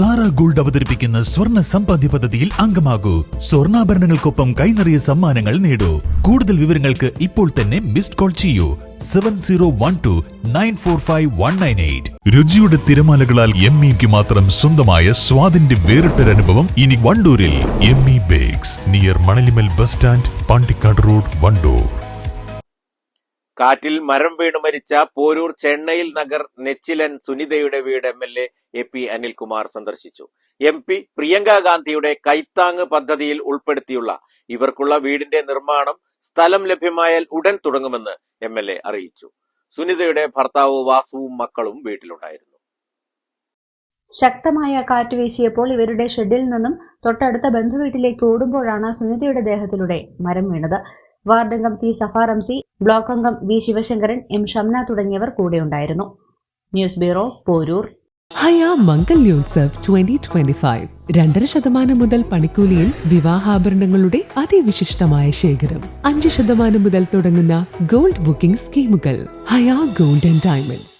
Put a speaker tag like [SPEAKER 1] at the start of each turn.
[SPEAKER 1] Sara gold അവതരിപ്പിക്കുന്ന സ്വർണ സമ്പാദ്യ പദ്ധതിയിൽ അംഗമാകൂ. സ്വർണാഭരണങ്ങൾക്കൊപ്പം കൈനിറിയ സമ്മാനങ്ങൾ നേടൂ. കൂടുതൽ വിവരങ്ങൾക്ക് ഇപ്പോൾ തന്നെ മിസ്ഡ് കോൾ ചെയ്യൂ. Seven zero one two nine four five one nine eight. രുചിയുടെ തിരമാലകളാൽ എം ഇക്ക് മാത്രം സ്വന്തമായ സ്വാദിന്റെ വേറിട്ടൊരനുഭവം ഇനി വണ്ടൂരിൽ. M E bakes near Manalimal bus stand Pandikkad road Vandoor.
[SPEAKER 2] കാറ്റിൽ മരം വീണ് മരിച്ച പോരൂർ ചെന്നൈയിൽ നഗർ നെച്ചിലൻ സുനിതയുടെ വീട് M L A A P Anilkumar സന്ദർശിച്ചു. എം പി പ്രിയങ്ക ഗാന്ധിയുടെ കൈത്താങ് പദ്ധതിയിൽ ഉൾപ്പെടുത്തിയുള്ള ഇവർക്കുള്ള വീടിന്റെ നിർമ്മാണം സ്ഥലം ലഭ്യമായാൽ ഉടൻ തുടങ്ങുമെന്ന് എം എൽ എ അറിയിച്ചു. സുനിതയുടെ ഭർത്താവ് വാസുവും മക്കളും വീട്ടിലുണ്ടായിരുന്നു.
[SPEAKER 3] ശക്തമായ കാറ്റ് വീശിയപ്പോൾ ഇവരുടെ ഷെഡിൽ നിന്നും തൊട്ടടുത്ത ബന്ധുവീട്ടിലേക്ക് ഓടുമ്പോഴാണ് സുനിതയുടെ ദേഹത്തിലൂടെ മരം വീണത്. വാർഡംഗം ടി സഫാറംസി ബ്ലോക്ക് അംഗം വി ശിവശങ്കരൻ എം ഷംന തുടങ്ങിയവർ കൂടെ ഉണ്ടായിരുന്നു ന്യൂസ് ബ്യൂറോ പോരൂർ.
[SPEAKER 4] ഹയാ മംഗല്യോത്സവ് ട്വന്റി ട്വന്റി ഫൈവ് രണ്ടര ശതമാനം മുതൽ പണിക്കൂലിയിൽ വിവാഹാഭരണങ്ങളുടെ അതിവിശിഷ്ടമായ ശേഖരം. അഞ്ച് ശതമാനം മുതൽ തുടങ്ങുന്ന ഗോൾഡ് ബുക്കിംഗ് സ്കീമുകൾ. ഹയാ ഗോൾഡ് ആൻഡ് ഡയമണ്ട്സ്.